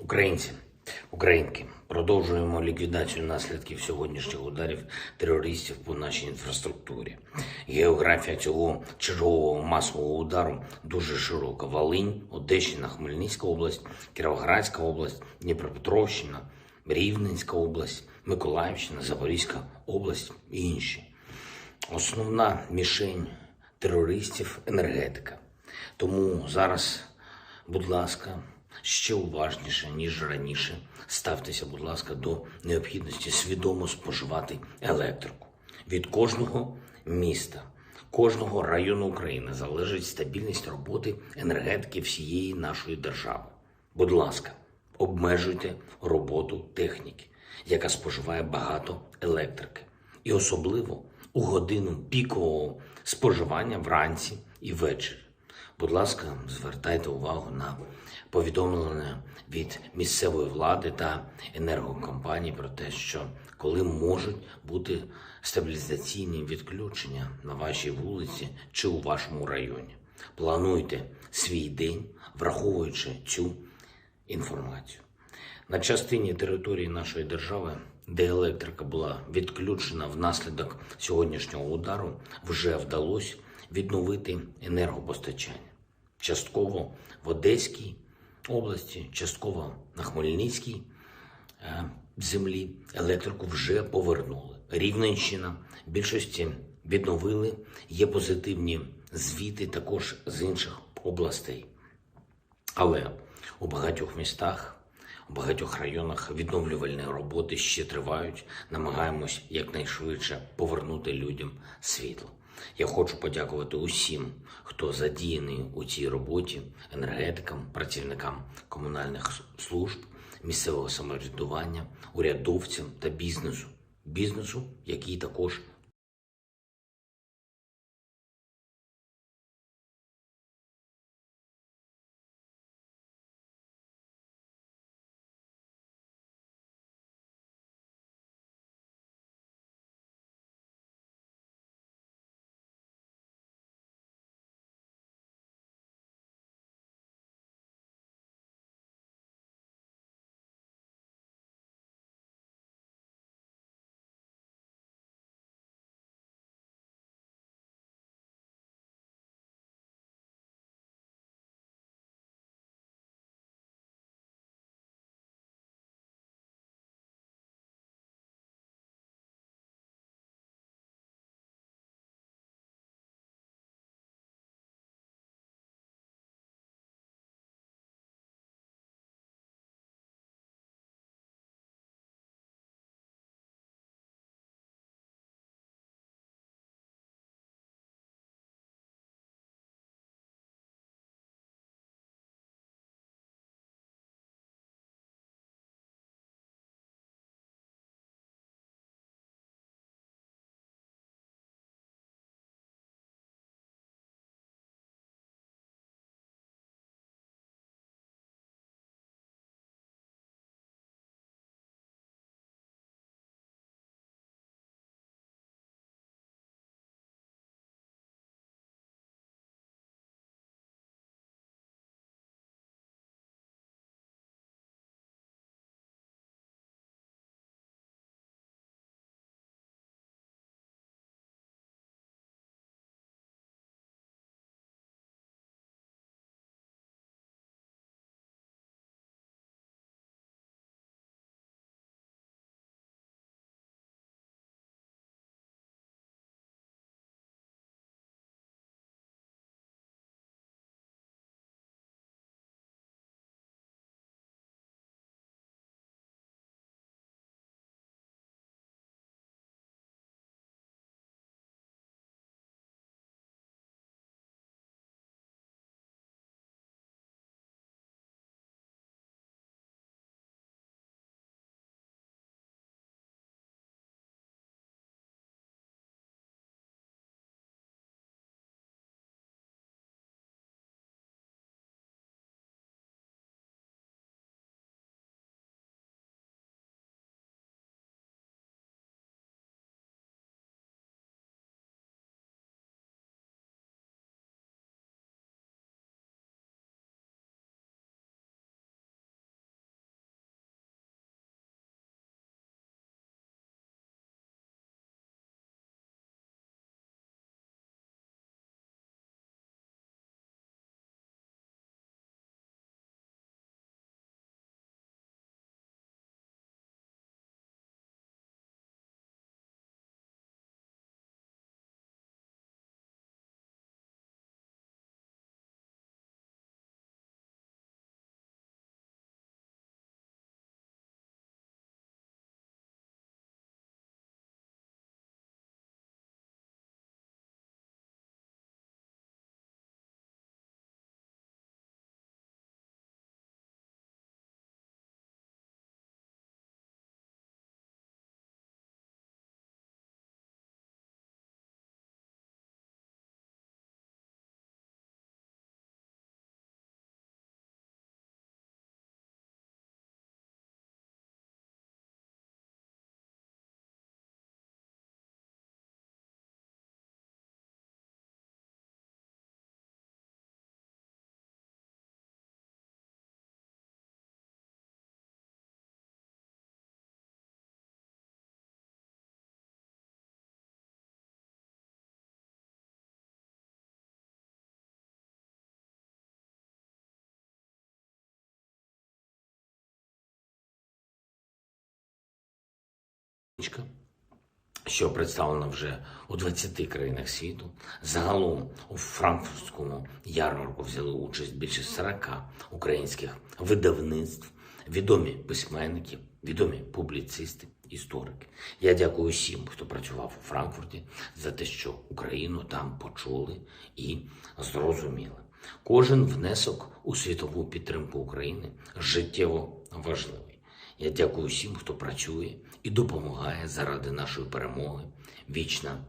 Українці, українки, продовжуємо ліквідацію наслідків сьогоднішніх ударів терористів по нашій інфраструктурі. Географія цього чергового масового удару дуже широка: Волинь, Одещина, Хмельницька область, Кіровоградська область, Дніпропетровщина, Рівненська область, Миколаївщина, Запорізька область і інші. Основна мішень терористів енергетика. Тому зараз, будь ласка, ще уважніше, ніж раніше, ставтеся, будь ласка, до необхідності свідомо споживати електрику. Від кожного міста, кожного району України залежить стабільність роботи енергетики всієї нашої держави. Будь ласка, обмежуйте роботу техніки, яка споживає багато електрики, і особливо у годину пікового споживання вранці і ввечері. Будь ласка, звертайте увагу на повідомлення від місцевої влади та енергокомпаній про те, що коли можуть бути стабілізаційні відключення на вашій вулиці чи у вашому районі. Плануйте свій день, враховуючи цю інформацію. На частині території нашої держави, де електрика була відключена внаслідок сьогоднішнього удару, вже вдалося відновити енергопостачання. Частково в Одеській області, частково на Хмельницькій е, землі електрику вже повернули. Рівненщина більшості відновили. Є позитивні звіти також з інших областей. Але у багатьох містах, у багатьох районах відновлювальні роботи ще тривають. Намагаємось якнайшвидше повернути людям світло. Я хочу подякувати усім, хто задіяний у цій роботі, енергетикам, працівникам комунальних служб, місцевого самоврядування, урядовцям та бізнесу. Бізнесу, який також що представлена вже у 20 країнах світу. Загалом у франкфуртському ярмарку взяли участь більше 40 українських видавництв, відомі письменники, відомі публіцисти, історики. Я дякую всім, хто працював у Франкфурті, за те, що Україну там почули і зрозуміли. Кожен внесок у світову підтримку України життєво важливий. Я дякую всім, хто працює і допомагає заради нашої перемоги. Вічна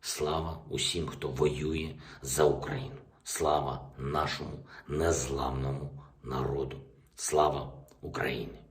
слава усім, хто воює за Україну. Слава нашому незламному народу. Слава Україні!